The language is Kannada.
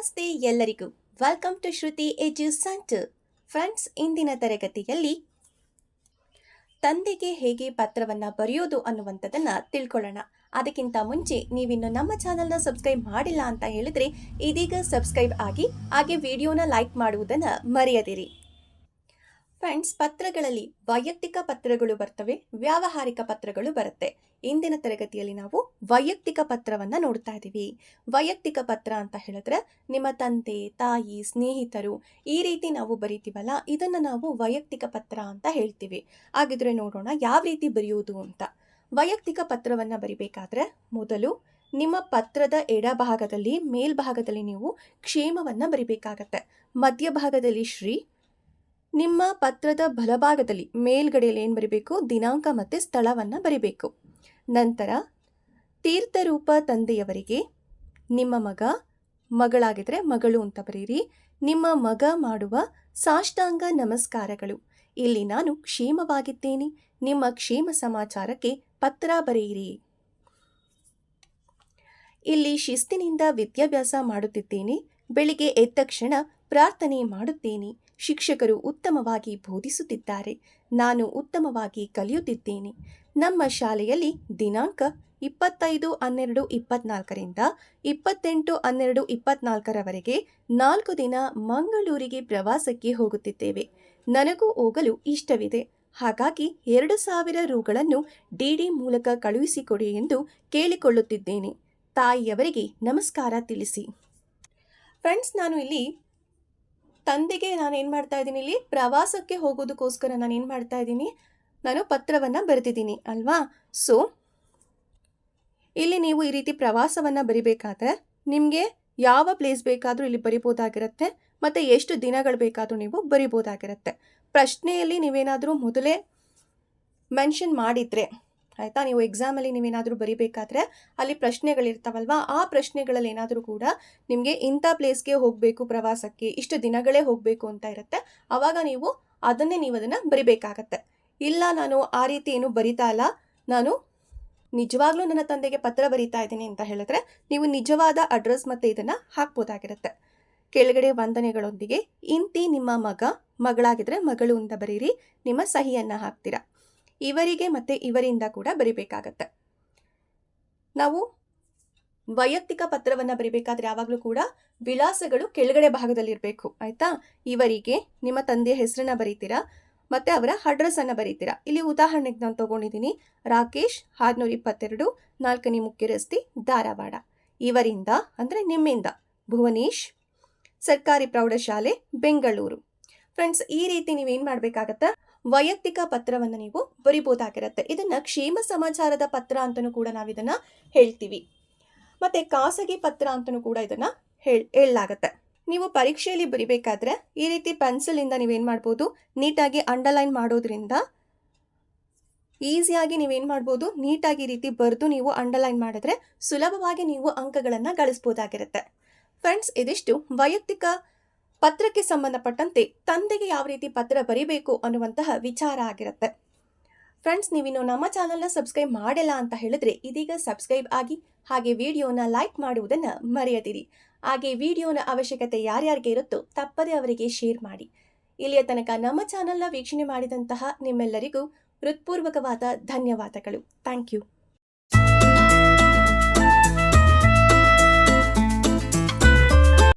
ನಮಸ್ತೆ ಎಲ್ಲರಿಗೂ. Welcome to Shruti edu centre friends ಇಂದಿನ ತರಗತಿಯಲ್ಲಿ ತಂದೆಗೆ ಹೇಗೆ ಪತ್ರವನ್ನ ಬರೆಯೋದು ಅನ್ನುವಂಥದ್ದನ್ನು ತಿಳ್ಕೊಳ್ಳೋಣ. ಅದಕ್ಕಿಂತ ಮುಂಚೆ ನೀವಿನ್ನು ನಮ್ಮ ಚಾನಲ್ನ ಸಬ್ಸ್ಕ್ರೈಬ್ ಮಾಡಿಲ್ಲ ಅಂತ ಹೇಳಿದ್ರೆ ಇದೀಗ ಸಬ್ಸ್ಕ್ರೈಬ್ ಆಗಿ ಹಾಗೆ ವಿಡಿಯೋನ ಲೈಕ್ ಮಾಡುವುದನ್ನು ಮರೆಯದಿರಿ. ಫ್ರೆಂಡ್ಸ್ ಪತ್ರಗಳಲ್ಲಿ ವೈಯಕ್ತಿಕ ಪತ್ರಗಳು ಬರ್ತವೆ, ವ್ಯಾವಹಾರಿಕ ಪತ್ರಗಳು ಬರುತ್ತೆ. ಇಂದಿನ ತರಗತಿಯಲ್ಲಿ ನಾವು ವೈಯಕ್ತಿಕ ಪತ್ರವನ್ನ ನೋಡ್ತಾ ಇದ್ದೀವಿ ವೈಯಕ್ತಿಕ ಪತ್ರ ಅಂತ ಹೇಳಿದ್ರೆ ನಿಮ್ಮ ತಂದೆ, ತಾಯಿ, ಸ್ನೇಹಿತರು ಈ ರೀತಿ ನಾವು ಬರಿತೀವಲ್ಲ, ಇದನ್ನ ನಾವು ವೈಯಕ್ತಿಕ ಪತ್ರ ಅಂತ ಹೇಳ್ತೀವಿ. ಹಾಗಿದ್ರೆ ನೋಡೋಣ ಯಾವ ರೀತಿ ಬರೆಯೋದು ಅಂತ. ವೈಯಕ್ತಿಕ ಪತ್ರವನ್ನ ಬರಿಬೇಕಾದ್ರೆ ಮೊದಲು ನಿಮ್ಮ ಪತ್ರದ ಎಡಭಾಗದಲ್ಲಿ, ಮೇಲ್ಭಾಗದಲ್ಲಿ ನೀವು ಕ್ಷೇಮವನ್ನ ಬರಿಬೇಕಾಗತ್ತೆ. ಮಧ್ಯಭಾಗದಲ್ಲಿ ಶ್ರೀ, ನಿಮ್ಮ ಪತ್ರದ ಬಲಭಾಗದಲ್ಲಿ ಮೇಲ್ಗಡೆಯಲ್ಲಿ ಏನು ಬರಿಬೇಕು? ದಿನಾಂಕ ಮತ್ತು ಸ್ಥಳವನ್ನು ಬರಿಬೇಕು. ನಂತರ ತೀರ್ಥರೂಪ ತಂದೆಯವರಿಗೆ, ನಿಮ್ಮ ಮಗ ಮಗಳಾಗಿದ್ರೆ ಮಗಳು ಅಂತ ಬರೀರಿ, ನಿಮ್ಮ ಮಗ ಮಾಡುವ ಸಾಷ್ಟಾಂಗ ನಮಸ್ಕಾರಗಳು. ಇಲ್ಲಿ ನಾನು ಕ್ಷೇಮವಾಗಿದ್ದೇನೆ. ನಿಮ್ಮ ಕ್ಷೇಮ ಸಮಾಚಾರಕ್ಕೆ ಪತ್ರ ಬರೆಯಿರಿ. ಇಲ್ಲಿ ಶಿಸ್ತಿನಿಂದ ವಿದ್ಯಾಭ್ಯಾಸ ಮಾಡುತ್ತಿದ್ದೇನೆ. ಬೆಳಿಗ್ಗೆ ಎದ್ದ ತಕ್ಷಣ ಪ್ರಾರ್ಥನೆ ಮಾಡುತ್ತೇನೆ. ಶಿಕ್ಷಕರು ಉತ್ತಮವಾಗಿ ಬೋಧಿಸುತ್ತಿದ್ದಾರೆ. ನಾನು ಉತ್ತಮವಾಗಿ ಕಲಿಯುತ್ತಿದ್ದೇನೆ. ನಮ್ಮ ಶಾಲೆಯಲ್ಲಿ ದಿನಾಂಕ ಇಪ್ಪತ್ತೈದು ಹನ್ನೆರಡು ಇಪ್ಪತ್ನಾಲ್ಕರಿಂದ ಇಪ್ಪತ್ತೆಂಟು ಹನ್ನೆರಡು ಇಪ್ಪತ್ನಾಲ್ಕರವರೆಗೆ ನಾಲ್ಕು ದಿನ ಮಂಗಳೂರಿಗೆ ಪ್ರವಾಸಕ್ಕೆ ಹೋಗುತ್ತಿದ್ದೇವೆ. ನನಗೂ ಹೋಗಲು ಇಷ್ಟವಿದೆ. ಹಾಗಾಗಿ ಎರಡು ಸಾವಿರ ರುಗಳನ್ನು ಡಿಡಿ ಮೂಲಕ ಕಳುಹಿಸಿಕೊಡಿ ಎಂದು ಕೇಳಿಕೊಳ್ಳುತ್ತಿದ್ದೇನೆ. ತಾಯಿಯವರಿಗೆ ನಮಸ್ಕಾರ ತಿಳಿಸಿ. ಫ್ರೆಂಡ್ಸ್, ನಾನು ಇಲ್ಲಿ ತಂದೆಗೆ ನಾನು ಏನು ಮಾಡ್ತಾ ಇದ್ದೀನಿ? ಇಲ್ಲಿ ಪ್ರವಾಸಕ್ಕೆ ಹೋಗೋದಕ್ಕೋಸ್ಕರ ನಾನು ಏನು ಮಾಡ್ತಾ ಇದ್ದೀನಿ? ನಾನು ಪತ್ರವನ್ನು ಬರೆದಿದ್ದೀನಿ, ಅಲ್ವಾ? ಸೊ ಇಲ್ಲಿ ನೀವು ಈ ರೀತಿ ಪ್ರವಾಸವನ್ನು ಬರಿಬೇಕಾದ್ರೆ ನಿಮಗೆ ಯಾವ ಪ್ಲೇಸ್ ಬೇಕಾದರೂ ಇಲ್ಲಿ ಬರಿಬೋದಾಗಿರುತ್ತೆ, ಮತ್ತು ಎಷ್ಟು ದಿನಗಳು ಬೇಕಾದರೂ ನೀವು ಬರಿಬೋದಾಗಿರುತ್ತೆ. ಪ್ರಶ್ನೆಯಲ್ಲಿ ನೀವೇನಾದರೂ ಮೊದಲೇ ಮೆನ್ಷನ್ ಮಾಡಿದರೆ, ಆಯಿತಾ? ನೀವು ಎಕ್ಸಾಮಲ್ಲಿ ನೀವೇನಾದರೂ ಬರಿಬೇಕಾದ್ರೆ ಅಲ್ಲಿ ಪ್ರಶ್ನೆಗಳಿರ್ತಾವಲ್ವಾ? ಆ ಪ್ರಶ್ನೆಗಳಲ್ಲಿ ಏನಾದರೂ ಕೂಡ ನಿಮಗೆ ಇಂಥ ಪ್ಲೇಸ್ಗೆ ಹೋಗಬೇಕು, ಪ್ರವಾಸಕ್ಕೆ, ಇಷ್ಟು ದಿನಗಳೇ ಹೋಗಬೇಕು ಅಂತ ಇರುತ್ತೆ. ಆವಾಗ ನೀವು ಅದನ್ನೇ ನೀವು ಅದನ್ನು ಬರಿಬೇಕಾಗತ್ತೆ. ಇಲ್ಲ, ನಾನು ಆ ರೀತಿ ಏನು ಬರಿತಾ ಇಲ್ಲ. ನಾನು ನಿಜವಾಗ್ಲೂ ನನ್ನ ತಂದೆಗೆ ಪತ್ರ ಬರಿತಾ ಇದ್ದೀನಿ ಅಂತ ಹೇಳಿದ್ರೆ ನೀವು ನಿಜವಾದ ಅಡ್ರೆಸ್ ಮತ್ತು ಇದನ್ನು ಹಾಕ್ಬೋದಾಗಿರುತ್ತೆ. ಕೆಳಗಡೆ ವಂದನೆಗಳೊಂದಿಗೆ, ಇಂತಿ ನಿಮ್ಮ ಮಗ, ಮಗಳಾಗಿದ್ರೆ ಮಗಳು ಅಂತ ಬರೀರಿ, ನಿಮ್ಮ ಸಹಿಯನ್ನು ಹಾಕ್ತೀರಾ? ಇವರಿಗೆ ಮತ್ತು ಇವರಿಂದ ಕೂಡ ಬರಿಬೇಕಾಗತ್ತೆ. ನಾವು ವೈಯಕ್ತಿಕ ಪತ್ರವನ್ನು ಬರಿಬೇಕಾದ್ರೆ ಯಾವಾಗಲೂ ಕೂಡ ವಿಳಾಸಗಳು ಕೆಳಗಡೆ ಭಾಗದಲ್ಲಿರಬೇಕು, ಆಯಿತಾ? ಇವರಿಗೆ ನಿಮ್ಮ ತಂದೆಯ ಹೆಸರನ್ನ ಬರೀತೀರಾ? ಮತ್ತು ಅವರ ಅಡ್ರೆಸ್ಸನ್ನು ಬರೀತೀರಾ? ಇಲ್ಲಿ ಉದಾಹರಣೆಗೆ ನಾನು ತೊಗೊಂಡಿದ್ದೀನಿ ರಾಕೇಶ್, ಆರುನೂರ ಇಪ್ಪತ್ತೆರಡು, ನಾಲ್ಕನೇ ಮುಖ್ಯ ರಸ್ತೆ ಧಾರವಾಡ. ಇವರಿಂದ, ಅಂದರೆ ನಿಮ್ಮಿಂದ. ಭುವನೇಶ್, ಸರ್ಕಾರಿ ಪ್ರೌಢಶಾಲೆ, ಬೆಂಗಳೂರು. ಫ್ರೆಂಡ್ಸ್ ಈ ರೀತಿ ನೀವೇನು ಮಾಡಬೇಕಾಗತ್ತೆ? ವೈಯಕ್ತಿಕ ಪತ್ರವನ್ನು ನೀವು ಬರಿಬೋದಾಗಿರುತ್ತೆ. ಇದನ್ನ ಕ್ಷೇಮ ಸಮಾಚಾರದ ಪತ್ರ ಅಂತಲೂ ಕೂಡ ನಾವು ಇದನ್ನ ಹೇಳ್ತೀವಿ. ಮತ್ತೆ ಖಾಸಗಿ ಪತ್ರ ಅಂತಲೂ ಕೂಡ ಇದನ್ನ ಹೇಳ್, ಹೇಳಲಾಗತ್ತೆ. ನೀವು ಪರೀಕ್ಷೆಯಲ್ಲಿ ಬರಿಬೇಕಾದ್ರೆ ಈ ರೀತಿ ಪೆನ್ಸಿಲಿಂದ ನೀವೇನು ಮಾಡ್ಬೋದು? ನೀಟಾಗಿ ಅಂಡರ್ಲೈನ್ ಮಾಡೋದ್ರಿಂದ ಈಸಿಯಾಗಿ ನೀವೇನು ಮಾಡ್ಬೋದು? ನೀಟಾಗಿ ರೀತಿ ಬರೆದು ನೀವು ಅಂಡರ್ಲೈನ್ ಮಾಡಿದ್ರೆ ಸುಲಭವಾಗಿ ನೀವು ಅಂಕಗಳನ್ನು ಗಳಿಸ್ಬೋದಾಗಿರುತ್ತೆ. ಫ್ರೆಂಡ್ಸ್, ಇದಿಷ್ಟು ವೈಯಕ್ತಿಕ ಪತ್ರಕ್ಕೆ ಸಂಬಂಧಪಟ್ಟಂತೆ ತಂದೆಗೆ ಯಾವ ರೀತಿ ಪತ್ರ ಬರೀಬೇಕು ಅನ್ನುವಂತಹ ವಿಚಾರ ಆಗಿರುತ್ತೆ. ಫ್ರೆಂಡ್ಸ್, ನೀವಿನ್ನು ನಮ್ಮ ಚಾನಲ್ನ ಸಬ್ಸ್ಕ್ರೈಬ್ ಮಾಡಿಲ್ಲ ಅಂತ ಹೇಳಿದ್ರೆ ಇದೀಗ ಸಬ್ಸ್ಕ್ರೈಬ್ ಆಗಿ ಹಾಗೆ ವಿಡಿಯೋನ ಲೈಕ್ ಮಾಡುವುದನ್ನು ಮರೆಯದಿರಿ. ಹಾಗೆ ವಿಡಿಯೋನ ಅವಶ್ಯಕತೆ ಯಾರ್ಯಾರಿಗೆ ಇರುತ್ತೋ ತಪ್ಪದೇ ಅವರಿಗೆ ಶೇರ್ ಮಾಡಿ. ಇಲ್ಲಿಯ ತನಕ ನಮ್ಮ ಚಾನಲ್ನ ವೀಕ್ಷಣೆ ಮಾಡಿದಂತಹ ನಿಮ್ಮೆಲ್ಲರಿಗೂ ಹೃತ್ಪೂರ್ವಕವಾದ ಧನ್ಯವಾದಗಳು. Thank you